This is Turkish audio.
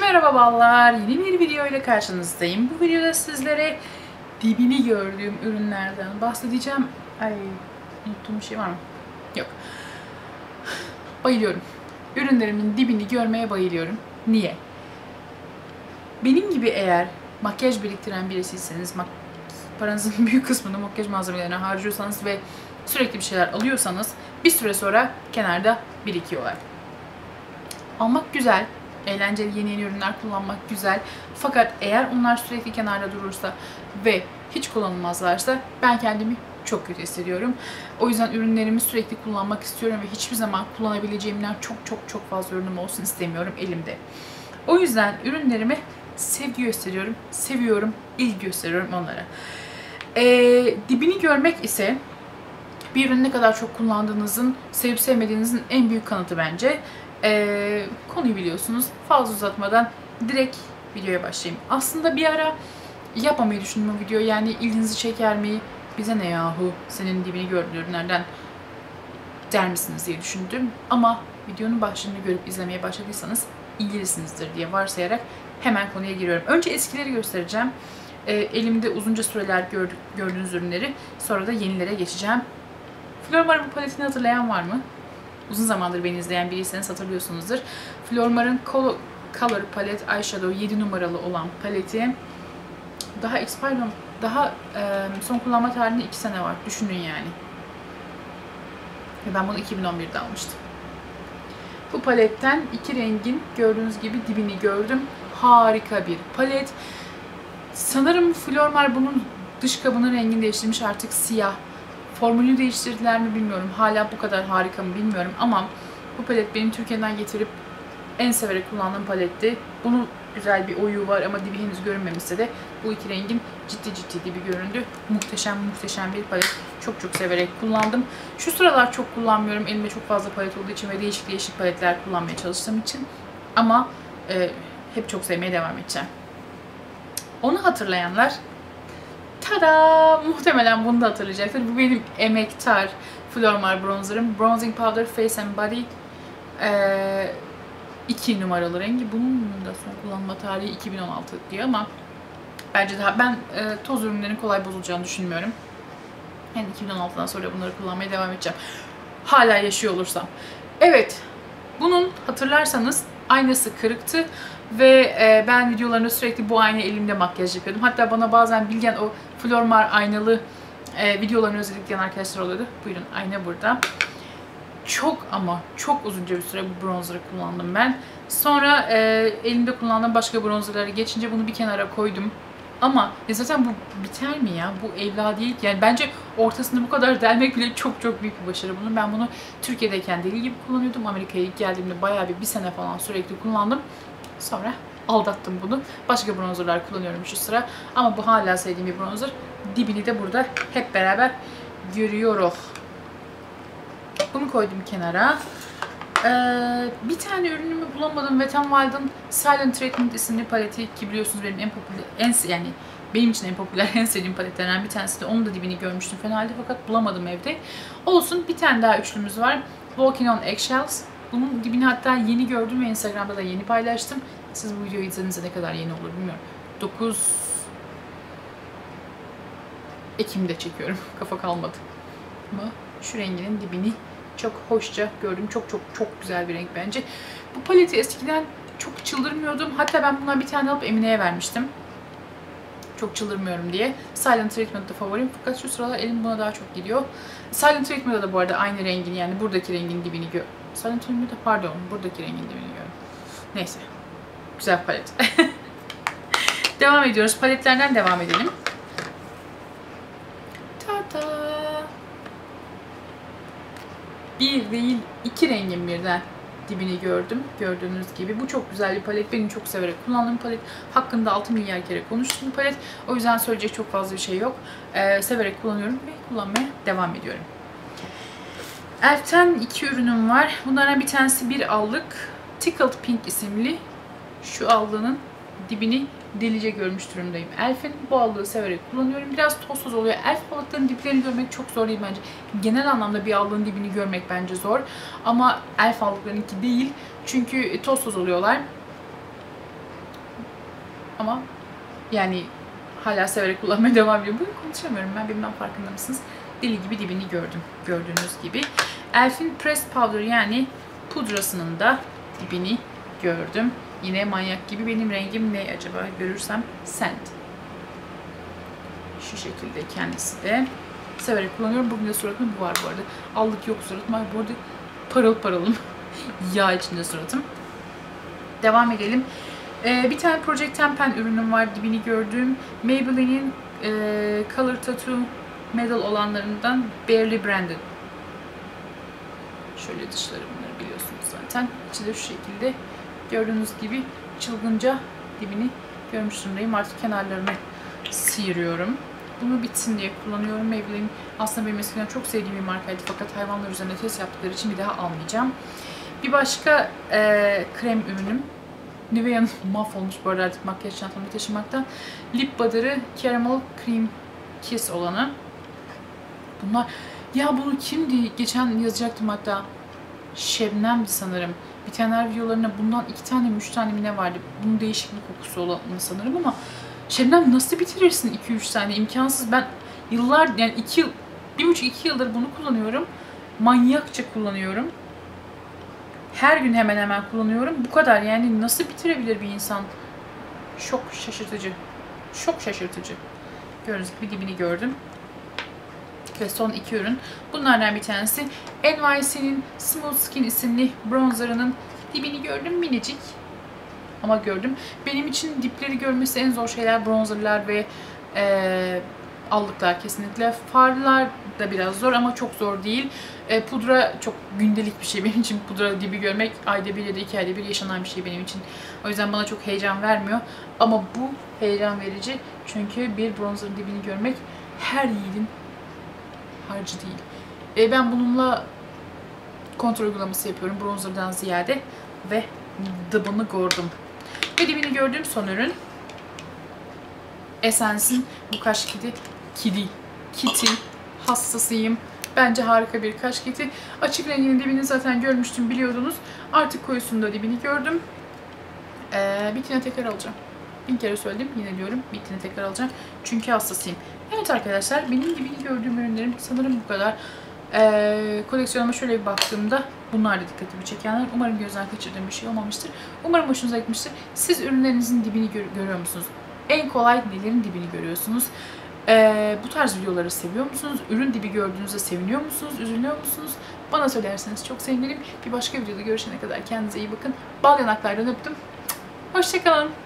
Merhaba ballar, yeni bir video ile karşınızdayım. Bu videoda sizlere dibini gördüğüm ürünlerden bahsedeceğim. Ay, unuttuğum bir şey var mı? Yok. Bayılıyorum. Ürünlerimin dibini görmeye bayılıyorum. Niye? Benim gibi eğer makyaj biriktiren birisiyseniz, paranızın büyük kısmını makyaj malzemelerine harcıyorsanız ve sürekli bir şeyler alıyorsanız bir süre sonra kenarda birikiyorlar. Almak güzel, eğlenceli yeni yeni ürünler kullanmak güzel. Fakat eğer onlar sürekli kenarda durursa ve hiç kullanılmazlarsa ben kendimi çok kötü hissediyorum. O yüzden ürünlerimi sürekli kullanmak istiyorum ve hiçbir zaman kullanabileceğimden çok çok çok fazla ürünüm olsun istemiyorum elimde. O yüzden ürünlerimi sevgi gösteriyorum, seviyorum, ilgi gösteriyorum onlara. Ee, dibini görmek ise bir ürünü ne kadar çok kullandığınızın, sevip sevmediğinizin en büyük kanıtı bence. Ee, konuyu biliyorsunuz. Fazla uzatmadan direkt videoya başlayayım. Aslında bir ara yapmamayı düşündüm o videoyu. Yani ilginizi çeker mi? Bize ne yahu senin dibini gördüğün ürünlerden der misiniz diye düşündüm. Ama videonun başlığını görüp izlemeye başladıysanız ilgilisinizdir diye varsayarak hemen konuya giriyorum. Önce eskileri göstereceğim. E, elimde uzunca süreler gördük, gördüğünüz ürünleri. Sonra da yenilere geçeceğim. Flormar'ın bu paletini hatırlayan var mı? Uzun zamandır beni izleyen biriyseniz hatırlıyorsunuzdur. Flormar'ın Color, Palette Eyeshadow 7 numaralı olan paleti daha expired daha e, son kullanma tarihinde 2 sene var. Düşünün yani. Ben bunu 2011'de almıştım. Bu paletten iki rengin gördüğünüz gibi dibini gördüm. Harika bir palet. Sanırım Flormar bunun dış kabının rengini değiştirmiş artık siyah. Formülü değiştirdiler mi bilmiyorum. Hala bu kadar harika mı bilmiyorum ama bu palet benim Türkiye'den getirip en severek kullandığım paletti. Bunun güzel bir oyu var ama dibi henüz görünmemişse de bu iki rengin ciddi ciddi dibi göründü. Muhteşem muhteşem bir palet. Çok çok severek kullandım. Şu sıralar çok kullanmıyorum. Elimde çok fazla palet olduğu için ve değişik değişik paletler kullanmaya çalıştığım için. Ama e, hep çok sevmeye devam edeceğim. Onu hatırlayanlar tada muhtemelen bunu da hatırlayacaktır. Bu benim emektar Flormar bronzerım. Bronzing Powder Face and Body ee, 2 numaralı rengi. Bunun da son kullanma tarihi 2016 diyor ama bence daha ben e, toz ürünlerin kolay bozulacağını düşünmüyorum. Yani 2016'dan sonra bunları kullanmaya devam edeceğim. Hala yaşıyor olursam. Evet. Bunun hatırlarsanız aynası kırıktı ve e, ben videolarında sürekli bu ayna elimde makyaj yapıyordum. Hatta bana bazen Bilgen o Flormar aynalı e, videolarını özellikle arkadaşlar oluyordu. Buyurun ayna burada. Çok ama çok uzunca bir süre bu bronzer'ı kullandım ben. Sonra e, elimde kullandığım başka bronzerları geçince bunu bir kenara koydum. Ama zaten bu biter mi ya? Bu evla değil. Yani bence ortasında bu kadar delmek bile çok çok büyük bir başarı bunun. Ben bunu Türkiye'deyken deli gibi kullanıyordum. Amerika'ya ilk geldiğimde bayağı bir bir sene falan sürekli kullandım. Sonra aldattım bunu. Başka bronzerlar kullanıyorum şu sıra. Ama bu hala sevdiğim bir bronzer. Dibini de burada hep beraber görüyoruz. Bunu koydum kenara. Ee, bir tane ürünümü bulamadım. Wet n Wild'ın Silent Treatment isimli paleti ki biliyorsunuz benim en popüler, en yani benim için en popüler, en sevdiğim paletlerden bir tanesi de onun da dibini görmüştüm fena halde fakat bulamadım evde. Olsun bir tane daha üçlümüz var. Walking on Eggshells. Bunun dibini hatta yeni gördüm ve Instagram'da da yeni paylaştım. Siz bu videoyu izlediğinizde ne kadar yeni olur bilmiyorum. 9 Ekim'de çekiyorum. Kafa kalmadı. Ama şu renginin dibini çok hoşça gördüm. Çok çok çok güzel bir renk bence. Bu paleti eskiden çok çıldırmıyordum. Hatta ben bundan bir tane alıp Emine'ye vermiştim. Çok çıldırmıyorum diye. Silent Treatment'da favorim. Fakat şu sıralar elim buna daha çok gidiyor. Silent Treatment'da da bu arada aynı rengin yani buradaki rengin dibini gör. Silent Treatment'da pardon buradaki rengin dibini gör. Neyse. Güzel palet. devam ediyoruz. Paletlerden devam edelim. Ta-ta. Bir değil iki rengin birden dibini gördüm. Gördüğünüz gibi. Bu çok güzel bir palet. Benim çok severek kullandığım palet. Hakkında 6 milyar kere konuştuğum palet. O yüzden söyleyecek çok fazla bir şey yok. Ee, severek kullanıyorum ve kullanmaya devam ediyorum. Elf'ten iki ürünüm var. Bunlardan bir tanesi bir allık. Tickled Pink isimli şu allığının dibini delice görmüş durumdayım. Elf'in bu allığı severek kullanıyorum. Biraz tozsuz oluyor. Elf allıkların diplerini görmek çok zor değil bence. Genel anlamda bir allığın dibini görmek bence zor. Ama elf allıklarınki değil. Çünkü tozsuz oluyorlar. ama yani hala severek kullanmaya devam ediyorum. Bugün konuşamıyorum ben bilmem farkında mısınız? Deli gibi dibini gördüm. Gördüğünüz gibi. Elf'in Press Powder yani pudrasının da dibini gördüm. Yine manyak gibi benim rengim ne acaba görürsem Sand. Şu şekilde kendisi de. Severek kullanıyorum. Bugün de suratım bu var bu arada. Allık yok suratım var. Bu arada parıl parılım. Yağ içinde suratım. Devam edelim. Ee, bir tane Project Pen ürünüm var dibini gördüğüm. Maybelline'in e, Color Tattoo Medal olanlarından Barely Branded. Şöyle dışları bunları biliyorsunuz zaten. İçi de şu şekilde. Gördüğünüz gibi çılgınca dibini görmüş durumdayım. Artık kenarlarını sıyırıyorum. Bunu bitsin diye kullanıyorum. Maybelline aslında benim eskiden çok sevdiğim bir markaydı fakat hayvanlar üzerinde test yaptıkları için bir daha almayacağım. Bir başka e, krem ürünüm. Nivea'nın mahvolmuş bu arada artık makyaj çantamı taşımaktan. Lip Butter'ı Caramel Cream Kiss olanı. Bunlar ya bunu kimdi? Geçen yazacaktım hatta. Şebnem'di sanırım. Bitenler videolarına bundan iki tane mi üç tane mi ne vardı? Bunun değişik bir kokusu olanı sanırım ama Şebnem nasıl bitirirsin 2-3 tane? imkansız. Ben yıllar yani 2 yıl, bir buçuk iki yıldır bunu kullanıyorum. Manyakça kullanıyorum. Her gün hemen hemen kullanıyorum. Bu kadar yani nasıl bitirebilir bir insan? Çok şaşırtıcı. Çok şaşırtıcı. Gördüğünüz gibi dibini gördüm. Ve son iki ürün. Bunlardan bir tanesi NYC'nin Smooth Skin isimli bronzerının dibini gördüm minicik. Ama gördüm. Benim için dipleri görmesi en zor şeyler bronzerlar ve e, allıklar kesinlikle. Farlar da biraz zor ama çok zor değil. E, pudra çok gündelik bir şey benim için. Pudra dibi görmek ayda bir ya da iki ayda bir yaşanan bir şey benim için. O yüzden bana çok heyecan vermiyor. Ama bu heyecan verici. Çünkü bir bronzerın dibini görmek her yiğidin harcı değil. E, ben bununla kontrol uygulaması yapıyorum bronzerdan ziyade ve dibini gördüm. Ve dibini gördüğüm son ürün Essence'in bu kaş kiti kidi kiti hassasıyım. Bence harika bir kaş kiti. Açık renginin dibini zaten görmüştüm biliyordunuz. Artık koyusunda dibini gördüm. Ee, bir tane tekrar alacağım. Bin kere söyledim yine diyorum bir tane tekrar alacağım. Çünkü hassasıyım. Evet arkadaşlar benim dibini gördüğüm ürünlerim sanırım bu kadar. Ee, koleksiyonuma şöyle bir baktığımda bunlar da dikkatimi çekenler. Umarım gözden kaçırdığım bir şey olmamıştır. Umarım hoşunuza gitmiştir. Siz ürünlerinizin dibini gör görüyor musunuz? En kolay nelerin dibini görüyorsunuz? Ee, bu tarz videoları seviyor musunuz? Ürün dibi gördüğünüzde seviniyor musunuz? Üzülüyor musunuz? Bana söylerseniz çok sevinirim. Bir başka videoda görüşene kadar kendinize iyi bakın. Bal yanaklardan öptüm. Hoşçakalın.